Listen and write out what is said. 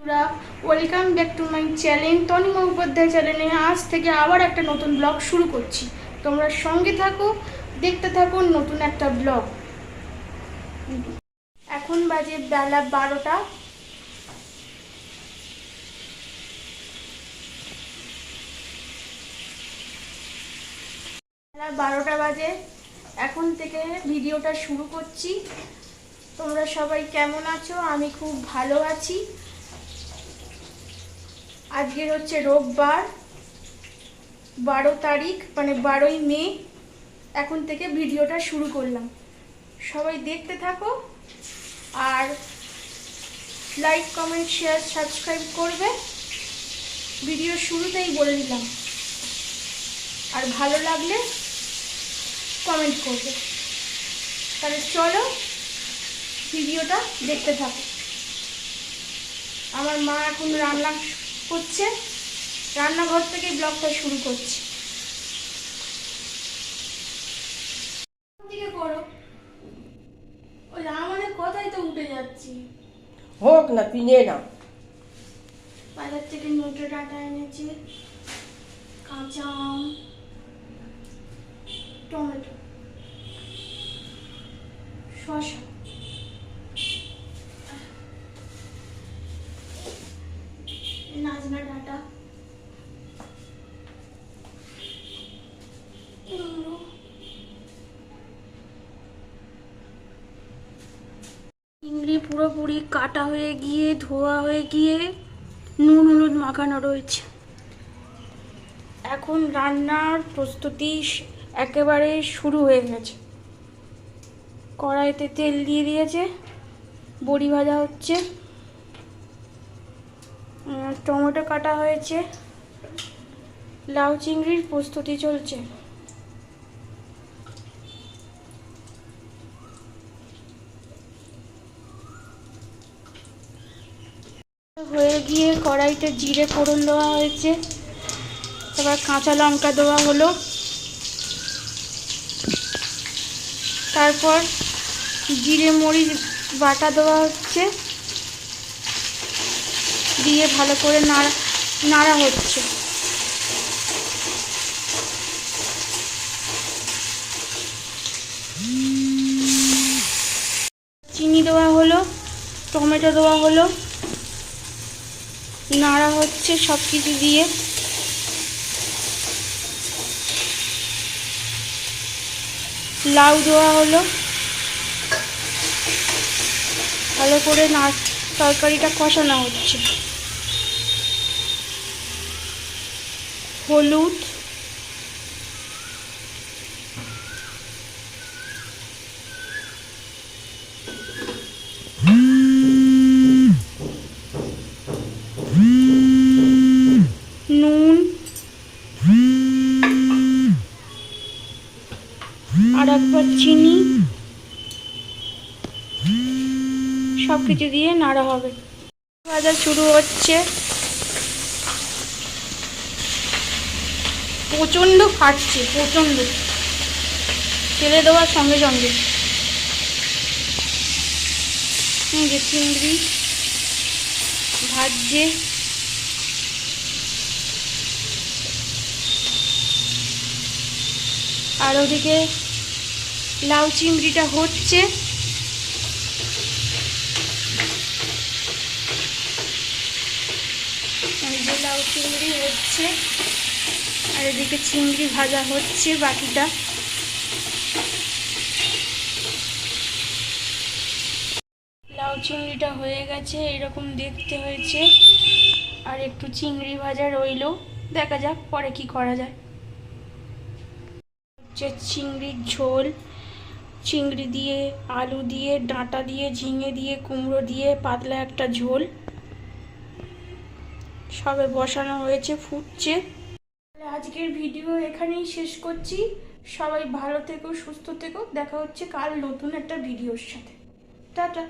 Welcome back to my channel Tanima Upadhyay চ্যানেলে আজ থেকে আবার একটা নতুন ব্লগ শুরু করছি। তোমরা সঙ্গে থাকো, দেখতে থাকো নতুন একটা ব্লগ এখন বাজে বেলা বারোটা। বেলা বারোটা বাজে। এখন থেকে ভিডিওটা শুরু করছি। তোমরা সবাই কেমন আছো? আমি খুব ভালো আছি। আজকের হচ্ছে রোববার, বারো তারিখ মানে বারোই মে, এখন থেকে ভিডিওটা শুরু করলাম। সবাই দেখতে থাকো আর লাইক কমেন্ট শেয়ার সাবস্ক্রাইব করবে। ভিডিও শুরুতেই বলে দিলাম। আর ভালো লাগলে কমেন্ট করবে। তাহলে চলো ভিডিওটা দেখতে থাকো। আমার মা এখন রান্না করছে। রান্নাঘর থেকে ব্লগটা শুরু করছি। কথাই তো উঠে যাচ্ছি। হোক না তুই নে। বাজার থেকে নোটে ডাটা এনেছি। কাঁচা আম টমেটো শসা। নাজনা ডাটা চিংড়ি পুরোপুরি কাটা হয়ে গিয়ে, ধোয়া হয়ে গিয়ে নুন হলুদ মাখানো রয়েছে। এখন রান্নার প্রস্তুতি একেবারে শুরু হয়ে গেছে। কড়াইতে তেল দিয়ে দিয়েছে, বড়ি ভাজা হচ্ছে। টমেটো কাটা হয়েছে। লাউ চিংড়ির প্রস্তুতি চলছে। হয়ে গিয়ে কড়াইতে জিরে ফোড়ন দেওয়া হয়েছে। এবার কাঁচা লঙ্কা দেওয়া হলো। তারপর জিরে মরিচ বাটা দেওয়া হচ্ছে। দিয়ে ভালো করে নাড়া নাড়া হচ্ছে। চিনি দেওয়া হলো, টমেটো দেওয়া হলো, নাড়া হচ্ছে সব কিছু দিয়ে। লাউ দেওয়া হলো। ভালো করে না তরকারিটা কষানো হচ্ছে। হলুদ নুন আর একবার চিনি সব কিছু দিয়ে নাড়া হবে। ভাজা শুরু হচ্ছে। প্রচণ্ড ফাটছে, প্রচণ্ড। তেলে দেওয়ার সঙ্গে সঙ্গে। যে চিংড়ি ভাজছে। আর ওদিকে লাউ চিংড়িটা হচ্ছে। যে লাউ চিংড়ি হচ্ছে। আর এদিকে চিংড়ি ভাজা হচ্ছে বাকিটা। লাউ চিংড়িটা হয়ে গেছে, এরকম দেখতে হয়েছে। আর একটু চিংড়ি ভাজা রইল। দেখা যাক পরে কি করা যায়। হচ্ছে চিংড়ির ঝোল। চিংড়ি দিয়ে, আলু দিয়ে, ডাঁটা দিয়ে, ঝিঙে দিয়ে, কুমড়ো দিয়ে পাতলা একটা ঝোল। সবে বসানো হয়েছে, ফুটছে। আজকের ভিডিও এখানেই শেষ করছি। সবাই ভালো থেকো, সুস্থ থেকো। দেখা হচ্ছে কাল নতুন একটা ভিডিওর সাথে। টাটা।